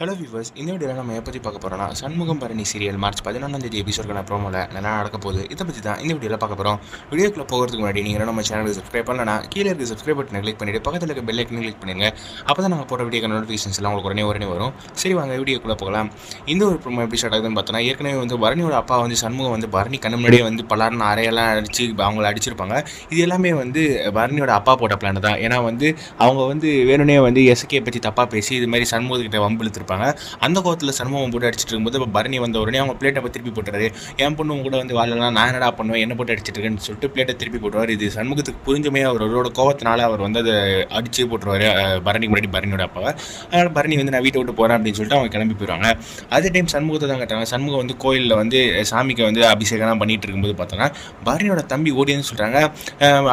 Hello viewers இந்த வீடியோவில் நம்ம எதை பற்றி பார்க்க போகிறோம்னா சண்முகம் பரணி சீரியல் மார்ச் பதினொன்றாம் தேதி எபிசோடுக்கான ப்ரோமோவில் நல்லா நடக்க போகுது இதை பற்றி தான் இந்த வீடியோவில் பார்க்க போகிறோம் வீடியோக்குள்ள போகிறதுக்கு முன்னாடி நீங்கள் நம்ம சேனலுக்கு சப்ஸ்கிரைப் பண்ணலன்னா கீழே இருக்க சப்ஸ்கிரைப் பட்டனை கிளிக் பண்ணிட்டு பக்கத்தில் இருக்க பெல் ஐக்கனை கிளிக் பண்ணுங்க. அப்போ தான் நாங்கள் போகிற வீடியோ நோட்டிஃபிகேஷன்ஸ் எல்லாம் உங்களுக்கு உடனே உடனே வரும். சரி வாங்க வீடியோக்குள்ளே போகலாம். இந்த ஒரு ப்ரோமோ எப்படி ஸ்டார்ட் ஆகுதுன்னு பார்த்தோன்னா ஏற்கனவே வந்து பரணியோட அப்பா வந்து சண்முகம் வந்து பரணி கண்ணு முன்னாடியே வந்து பலார்னு அறையெல்லாம் அடிச்சு அவங்கள அடிச்சிருப்பாங்க. இது எல்லாமே வந்து பரணியோட அப்பா போட்ட பிளான் தான். ஏன்னா வந்து அவங்க வந்து வேணும்னே வந்து எஸ்கே பற்றி தப்பாக பேசி இது மாதிரி சண்முகத்துக்கிட்ட வம்பு இருப்பாங்க. அந்த கோவத்தில் சண்முகம் போட்டு அடிச்சிட்டு இருக்கும்போது இப்போ பரணி வந்த உடனே அவங்க பிளேட்டை போய் திருப்பி போட்டுறாரு. என் பொண்ணு கூட வந்து வாழலாம் நான் என்னடா பண்ணுவேன்? என்ன போட்டு அடிச்சிட்டு இருக்கேன்னு சொல்லிட்டு பிளேட்டை திருப்பி போட்டுருவார். இது சண்முகத்துக்கு புரிஞ்சுமே அவரோட கோவத்தினால அவர் வந்து அதை அடிச்சு போட்டுருவாரு பரணிக்கு முன்னாடி பரணியோட அப்பாவை. அதனால் பரணி வந்து நான் வீட்டை விட்டு போகிறேன் அப்படின்னு சொல்லிட்டு அவங்க கிளம்பி போயிடுவாங்க அதே டைம் சண்முகத்தை தான் கட்டுறாங்க. சண்முகம் வந்து கோயிலில் வந்து சாமிக்கு வந்து அபிஷேகம்லாம் பண்ணிட்டு இருக்கும்போது பார்த்தோன்னா பரணியோட தம்பி ஓடின்னு சொல்கிறாங்க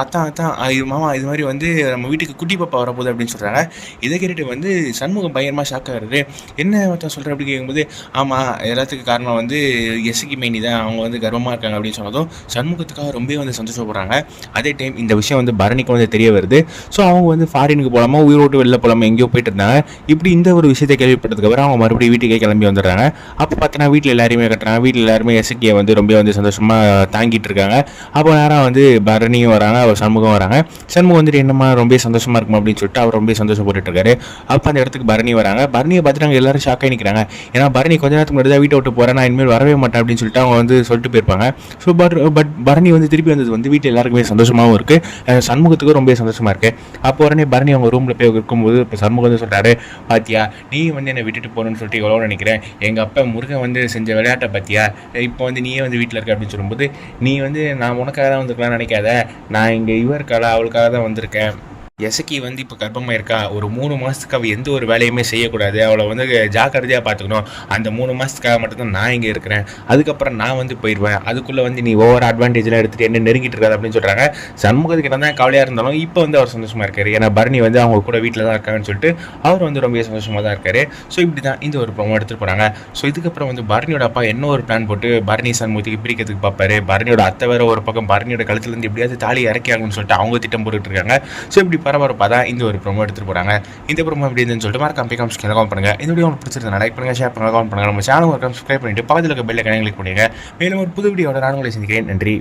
அத்தான் அத்தான் இது மாமா இது மாதிரி வந்து நம்ம வீட்டுக்கு குட்டி பாப்பா வரப்போகுது அப்படின்னு சொல்கிறாங்க இதை கேட்டுட்டு வந்து சண்முகம் பயங்கரமாக ஷாக் ஆகிறது என்ன மச்சான் சொல்கிற அப்படி கேட்கும்போது ஆமாம் எல்லாத்துக்கும் காரணம் வந்து எஸ்கி மேனி தான். அவங்க வந்து கர்வமாக இருக்காங்க அப்படின்னு சொன்னதும் சண்முகத்துக்காக ரொம்பவே வந்து சந்தோஷப்படுறாங்க. அதே டைம் இந்த விஷயம் வந்து பரணிக்கு வந்து தெரிய வருது. ஸோ அவங்க வந்து ஃபாரினுக்கு போகலாமா உயிரோட்டு வெளில போகலாமா எங்கேயோ போயிட்டு இருந்தாங்க. இப்படி இந்த ஒரு விஷயத்தை கேள்விப்பட்டதுக்கப்புறம் அவங்க மறுபடியும் வீட்டுக்கே கிளம்பி வந்துடுறாங்க. அப்போ பார்த்தீங்கன்னா வீட்டில் எல்லாருமே கட்டுறாங்க. வீட்டில் எல்லாருமே எஸ்கியை வந்து ரொம்ப வந்து சந்தோஷமாக தாங்கிட்டு இருக்காங்க. அப்போ நேரம் வந்து பரணியும் வராங்க அவர் சண்முகம் வராங்க. சண்முகம் வந்துட்டு என்னம்மா ரொம்ப சந்தோஷமாக இருக்கும்? அப்படின்னு சொல்லிட்டு அவர் ரொம்ப சந்தோஷப்பட்டுருக்காரு அப்போ அந்த இடத்துக்கு பரணி வராங்க. பரணியை பார்த்துட்டு அங்கே எல்லாரும் ஷாக்காக நிற்கிறாங்க ஏன்னா பரணி கொஞ்ச நேரத்துக்கு முன்னாடி தான் வீட்டை விட்டு போகிறேன் நான் இனிமேல் வரவே மாட்டேன் அப்படின்னு சொல்லிட்டு அவங்க வந்து சொல்லிட்டு போயிருப்பாங்க. ஸோ பட் பட் பரணி வந்து திருப்பி வந்தது வந்து வீட்டில் எல்லாருக்குமே சந்தோஷமாகவும் இருக்குது சண்முகத்துக்கும் ரொம்ப சந்தோஷமாக இருக்குது அப்போ உடனே பரணி அவங்க ரூமில் போய் இருக்கும்போது இப்போ சண்முகம் வந்து சொல்கிறாரு பாத்தியா நீ வந்து என்னை விட்டுட்டு போகணும்னு சொல்லிட்டு எவ்வளோ நினைக்கிறேன். எங்கள் அப்பா முருகன் வந்து செஞ்ச விளையாட்டை பார்த்தியா இப்போ வந்து நீயே வந்து வீட்டில் இருக்க அப்படின்னு சொல்லும்போது நீ வந்து நான் உனக்காக தான் வந்திருக்கலாம்னு நினைக்காத. நான் இங்கே இவருக்காக அவளுக்காக தான் வந்திருக்கேன். எசக்கி வந்து இப்போ கர்ப்பமாக இருக்கா? ஒரு மூணு மாதத்துக்கு அவள் எந்த ஒரு வேலையுமே செய்யக்கூடாது. அவளை வந்து ஜாக்கிரதையாக பார்த்துக்கணும். அந்த மூணு மாதத்துக்காக மட்டும்தான் நான் இங்கே இருக்கிறேன். அதுக்கப்புறம் நான் வந்து போயிடுவேன். அதுக்குள்ளே வந்து நீ ஓவர் அட்வான்டேஜ்லாம் எடுத்துகிட்டு என்ன நெருங்கிட்டு இருக்காது அப்படின்னு சொல்கிறாங்க சண்முகத்துக்கிட்ட தான் கவலையாக இருந்தாலும் இப்போ வந்து அவர் சந்தோஷமாக இருக்கார். ஏன்னா பரணி வந்து அவங்க கூட வீட்டில் தான் இருக்காங்கன்னு சொல்லிட்டு அவர் வந்து ரொம்ப சந்தோஷமாக தான் இருக்கார். ஸோ இப்படி தான் இந்த ஒரு ப்ரோமோ எடுத்துகிட்டு போகிறாங்க ஸோ இதுக்கப்புறம் வந்து பரணியோட அப்பா என்ன ஒரு பிளான் போட்டு பரணி சண்முகத்துக்கு பிரிக்கிறதுக்கு பார்ப்பாரு? பரணியோட அத்தை வேற ஒரு பக்கம் பரணியோட கழுத்துலேருந்து எப்படியாவது தாலி இறக்கி ஆகணும்னு சொல்லிட்டு அவங்க திட்டம் போட்டுட்டு இருக்காங்க. ஸோ இப்படி பரபரப்பாக தான் இந்த ஒரு ப்ரோமோ எடுத்துகிட்டு போகிறாங்க இந்த ப்ரோமோ எப்படி இருந்துன்னு சொல்லிட்டு மார்க் கம்பி காமிச்சு கமெண்ட் பண்ணுங்க. இந்த வீடியோ உங்களுக்கு பிடிச்சிருந்தா லைக் பண்ணுங்க ஷேர் பண்ணுங்க கமெண்ட் பண்ணுங்க. நம்ம சேனல் ஒரு சப்ஸ்கிரைப் பண்ணிட்டு பக்கத்தில் இருக்க பெல்லை கணக்கு பண்ணுங்க மேலும் ஒரு புது வீடியோட நான் உங்களை சந்திக்கிறேன். நன்றி.